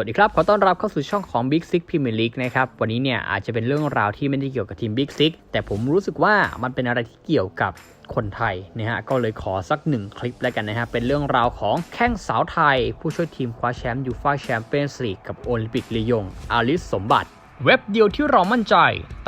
วัสดีครับ ขอต้อนรับเข้าสู่ช่องของ Big Six Premier League นะครับ วันนี้เนี่ยอาจจะเป็นเรื่องราวที่ไม่ได้เกี่ยวกับทีม Big Six แต่ผมรู้สึกว่ามันเป็นอะไรที่เกี่ยวกับคนไทยนะฮะ ก็เลยขอสักหนึ่งคลิปแล้วกันนะฮะ เป็นเรื่องราวของแข้งสาวไทย ผู้ช่วยทีมคว้าแชมป์ยูฟ่าแชมเปี้ยนส์ลีกกับโอลิมปิกลียง อาลิสสมบัติเว็บเดียวที่เรามั่นใจ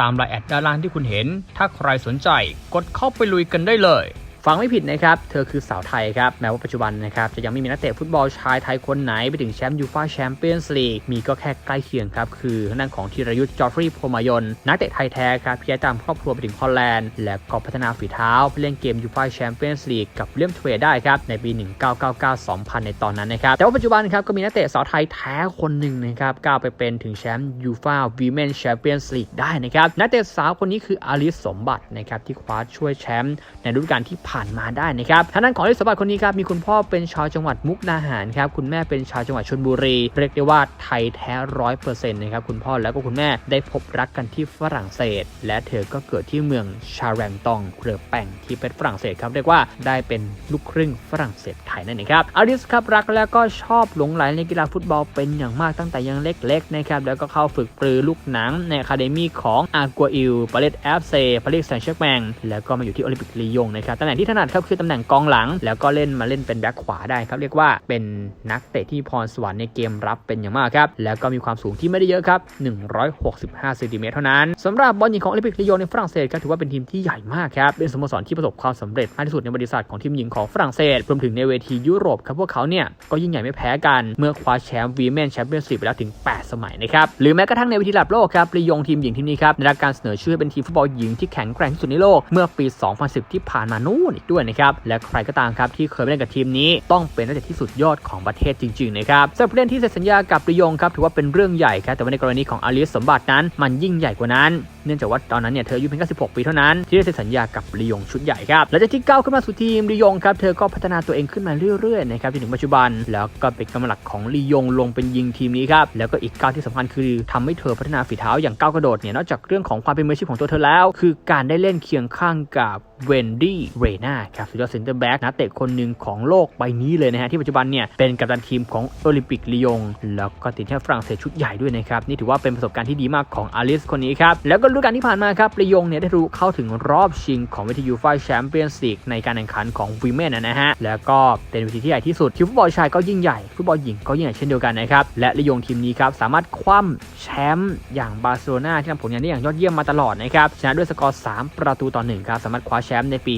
ตามรายแอดด้านล่างที่คุณเห็น ถ้าใครสนใจ กดเข้าไปลุยกันได้เลย ฟังไม่ผิดนะครับ เธอคือสาวไทยครับ แม้ว่าปัจจุบันนะครับ จะยังไม่มีนักเตะฟุตบอลชายไทยคนไหนไปถึงแชมป์ยูฟ่าแชมเปี้ยนส์ลีกมีก็แค่ใกล้เคียงครับ คือทางด้านของธีรยุทธ์จอร์ฟรีย์โพมายนนักเตะไทยแท้ครับที่ย้ายตามครอบครัวไปถึงฮอลแลนด์ และก็พัฒนาฝีเท้าไปเล่นเกมยูฟ่าแชมเปี้ยนส์ลีกกับเลียมเทรดได้ครับ ในปี 1999-2000 ในตอนนั้นนะครับ แต่ว่าปัจจุบันครับก็มีนักเตะสาวไทยแท้คนหนึ่งนะครับก้าวไปเป็นถึงแชมป์ยูฟ่าวีแมนแชมเปี้ยนส์ลีกได้นะครับนักเตะสาวคนนี้คืออาลิสสมบัตินะครับที่คว้าช่วยแชมป์ในฤดูกาลที่ผ่านมาได้นะครับทางด้านของอลิสมบัติคนนี้ครับมีคุณพ่อเป็นชาวจังหวัดมุกดาหารครับคุณแม่เป็นชาวจังหวัดชลบุรี เรียกได้ว่าไทยแท้ร้อยเปอร์เซ็นต์นะครับคุณพ่อแล้วก็คุณแม่ได้พบรักกันที่ฝรั่งเศส และเธอก็เกิดที่เมืองชาแรมตองเรือแป่งที่เป็นฝรั่งเศสครับเรียกว่าได้เป็นลูกครึ่งฝรั่งเศสไทยนั่นเองครับอลิสครับรักแล้วก็ชอบหลงไหลในกีฬาฟุตบอลเป็นอย่างมากตั้งแต่ยังเล็กๆนะครับแล้วก็เข้าฝึกปรือลูกหนังในอะคาเดมี่ของอากัวอิลปาเลตแอฟเซปาเลตแซงเชกแมงแล้วก็มาอยู่ที่โอลิมปิกลียงนะครับตำแหน่ที่ถนัดครับคือตำแหน่งกองหลัง แล้วก็เล่นมาเล่นเป็นแบ็คขวาได้ครับเรียกว่าเป็นนักเตะที่พรสวรรค์ในเกมรับเป็นอย่างมากครับแล้วก็มีความสูงที่ไม่ได้เยอะครับ165เซนติเมตรเท่านั้นสำหรับบอลหญิงของโอลิมปิกลียงในฝรั่งเศสก็ถือว่าเป็นทีมที่ใหญ่มากครับเป็นสโมสรที่ประสบความสำเร็จมากที่สุดในบริษัทของทีมหญิงของฝรั่งเศสรวมถึงในเวทียุโรปครับพวกเขาเนี่ยก็ยิ่งใหญ่ไม่แพ้กันเมื่อคว้าแชมป์วีแมนแชมเปี้ยนส์ลีกไปแล้วถึง8 สมัยนะครับหรือแม้กระทั่งในวิธีระดับโลกครับลียงทีมหญิงทีมนี้ครับได้รับการเสนอชื่อเป็นทีมฟุตบอลหญิงที่แข็งแกร่งที่สุดในโลกเมื่อปี 2010 ที่ผ่านมานู่นอีกด้วยนะครับและใครก็ตามครับที่เคยเล่นกับทีมนี้ต้องเป็นนักเตะที่สุดยอดของประเทศจริงๆนะครับสำหรับผู้เล่นที่เซ็นสัญญากับลียงครับถือว่าเป็นเรื่องใหญ่ครับแต่ว่าในกรณีของอาลิสสมบัตินั้นมันยิ่งใหญ่กว่านั้นเนื่องจากว่าตอนนั้นเนี่ยเธออายุเพียงแค่16 ปีเท่านั้น ที่ได้เซ็นสัญญากับลียงชุดใหญ่ครับหลังจากที่ก้าวขึ้นมาสู่ทีมลียงครับเธอก็พัฒนาตัวเองขึ้นมาเรื่อยๆนะครับจนถึงปัจจุบัน แล้วก็เป็นกำลังหลักของลียงลงเป็นยิงทีมนี้ครับแล้วก็อีกก้าวที่สำคัญคือทำให้เธอพัฒนาฝีเท้าอย่างก้าวกระโดดเนี่ยนอกจากเรื่องของความเป็นมืออาชีพของตัวเธอแล้ว คือการได้เล่นเคียงข้างกับ เวนดี้เรนาครับสุดยอดเซนเตอร์แบ็กนักเตะคนหนึ่งของโลกใบนี้เลยนะฮะ ที่ปัจจุบันเนี่ย เป็นกัปตันทีมของโอลิมปิกลียง แล้วก็ติดทีมฝรั่งเศสชุดใหญ่ด้วยนะครับ นี่ถือว่าเป็นประสบการณ์ที่ดีมากของอลิสคนนี้ครับ แล้วก็ฤดูกาลที่ผ่านมาครับลียงเนี่ยได้รู้เข้าถึงรอบชิงของเวทียูฟ่าแชมเปี้ยนส์ลีกในการแข่งขันของวีแมนนะฮะแล้วก็เป็นเวทีที่ใหญ่ที่สุดทีมฟุตบอลชายก็ยิ่งใหญ่ฟุตบอลหญิงก็ยิ่งใหญ่เช่นเดียวกันนะครับและลียงทีมนี้ครับสามารถคว่ำแชมป์อย่างบาร์เซโลนาที่ทำผลงานได้อย่างยอดเยี่ยมมาตลอดนะครับชนะด้วยสกอร์ 3 ประตูต่อ1ครับสามารถคว้าแชชมป์ในปี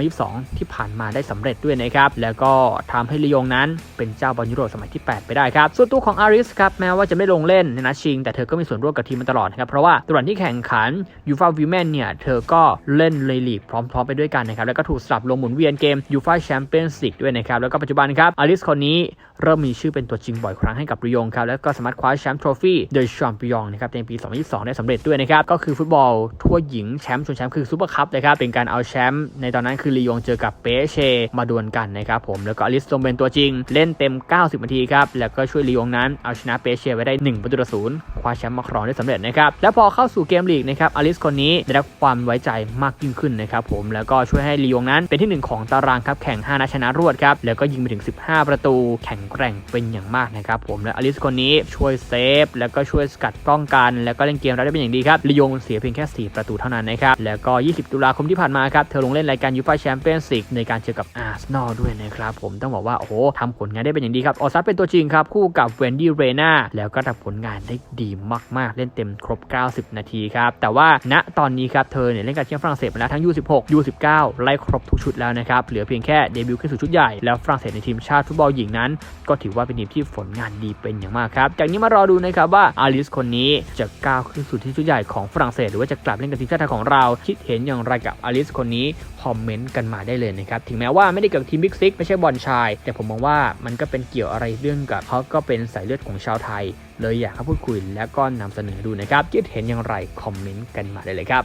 2021-2022 ที่ผ่านมาได้สำเร็จด้วยนะครับ แล้วก็ทำให้ลียงนั้นเป็นเจ้าบอลยุโรปสมัยที่ 8 ไปได้ครับ ส่วนตัวของอาริสครับแม้ว่าจะไม่ลงเล่นในนัดชิง แต่เธอก็มีส่วนร่วมกับทีมมาตลอดนะครับเพราะว่าตอนที่แข่งขันยูฟาวีแมนเนี่ยเธอก็เล่นเลยลีกพร้อมๆ ไปด้วยกันนะครับแล้วก็ถูกสลับลงหมุนเวียนเกมยูฟาแชมเปี้ยนส์ลีกด้วยนะครับแล้วก็ปัจจุบันครับอาริสคนนี้เริ่มมีชื่อเป็นตัวจริงบ่อยครั้งให้กับลียงครับแล้วก็สามารถคว้าแชมป์ทรอฟี่เดอะแชมปี้ยนนะครับในปี 2022 ได้สำเร็จด้วยนะครับก็คือฟุตบอลทั่วหญิงแชมป์ชนแชมป์คือซูเปอร์คัพนะครับเป็นการเอาแชมป์ในตอนนั้นคือลียงเจอกับเปเชมาดวลกันนะครับผมแล้วก็อลิสลงเป็นตัวจริง เล่นเต็ม 90 นาทีครับแล้วก็ช่วยลียงนั้นเอาชนะเปเชไว้ได้1ประตูต่อศูนย์คว้าแชมป์มาครองได้สำเร็จนะครับแล้วพอเข้าสู่เกมลีกนะครับอลิสคนนี้ได้รับความไว้ใจมากยิ่งขึ้นนะครับผมแล้วก็ช่วยให้ลียงนั้นเป็นที่ 1 ของตารางครับแข่ง 5นัดชนะรวดครับแล้วก็ยิงไปถึง 15 ประตู แข็งแกร่งเป็นอย่างมากนะครับผมและอลิสคนนี้ช่วยเซฟแล้วก็ช่วยสกัดป้องกัน แล้วก็เล่นเกมรับได้เป็นอย่างดีครับลียงเสียเพียงแค่ 4 ประตูเท่านั้นนะครับแล้วก็ 20 ตุลาคมที่ผ่านมาครับเธอลงเล่นรายการยูฟ่าแชมเปี้ยนส์ลีกในการเจอกับอาร์เซนอลด้วยนะครับผมต้องบอกว่าโอ้โหทำผลงานได้เป็นอย่างดีครับออซัสเป็นตัวจริงครับ คู่กับเวนดี้เรนาแล้วก็ทำผลงานได้ดีมากๆ เล่นเต็มครบ 90 นาทีครับ แต่ว่าณตอนนี้ครับ เธอเนี่ยเล่นกับทีมฝรั่งเศสมาแล้วทั้ง U16 U19 ไล่ครบทุกชุดแล้วนะครับ เหลือเพียงแค่เดบิวต์ขึ้นสู่ชุดใหญ่ แล้วฝรั่งเศสในทีมชาติฟุตบอลหญิงนั้น ก็ถือว่าเป็นทีมที่ผลงานดีเป็นอย่างมากครับ จากนี้มารอดูนะครับว่าอาริสคนนี้จะก้าวขึ้นสู่ที่ชุดใหญ่ของฝรั่งเศสหรือว่าจะกลับเล่นกับทีมชาติของเราคิดเห็นอย่างไรกับอาริสคนนี้คอมเมนต์กันมาได้เลยนะครับ ถึงแม้ว่าไม่ได้เกี่ยวกับทีมบิ๊กซิกไม่ใช่บอลชาย แต่ผมมองว่ามันก็เป็นเกี่ยวอะไรเรื่องกับเขาก็เป็นสายเลือดของชาวไทย เลยอยากให้พูดคุยและก็นำเสนอดูนะครับคิดเห็นอย่างไรคอมเมนต์กันมาได้เลยครับ